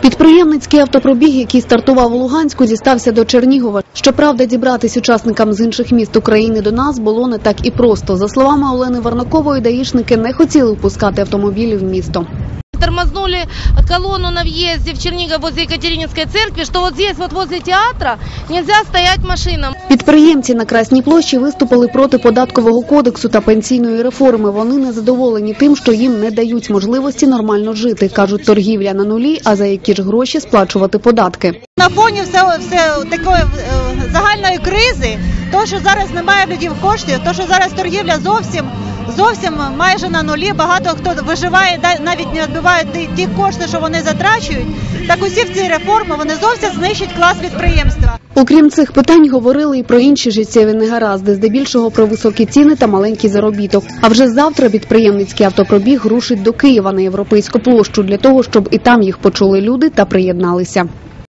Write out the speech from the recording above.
Підприємницький автопробіг, який стартував у Луганську, дістався до Чернігова. Щоправда, дібратись учасникам з інших міст України до нас було не так і просто. За словами Олени Варнакової, даїшники не хотіли впускати автомобілі в місто. Тормознули колонну на въезде в Чернигов возле Екатерининской церкви, что вот здесь, вот возле театра, нельзя стоять машинам. Підприємці на Красній площі виступили проти податкового кодексу та пенсійної реформи. Вони не задоволені тим, що їм не дають можливості нормально жити. кажуть, торгівля на нулі, а за які ж гроші сплачувати податки. На фоні все, все такої е, загальної кризи, то що зараз немає людей коштів, то що зараз торгівля зовсім зовсім майже на нулі. Багато хто виживає, навіть не відбивають ті кошти, що вони затрачують. Так усі в ці реформи вони зовсім знищать клас підприємства. Окрім цих питань, говорили і про інші життєві негаразди, здебільшого про високі ціни та маленький заробіток. А вже завтра підприємницький автопробіг рушить до Києва на європейську площу для того, щоб і там їх почули люди та приєдналися.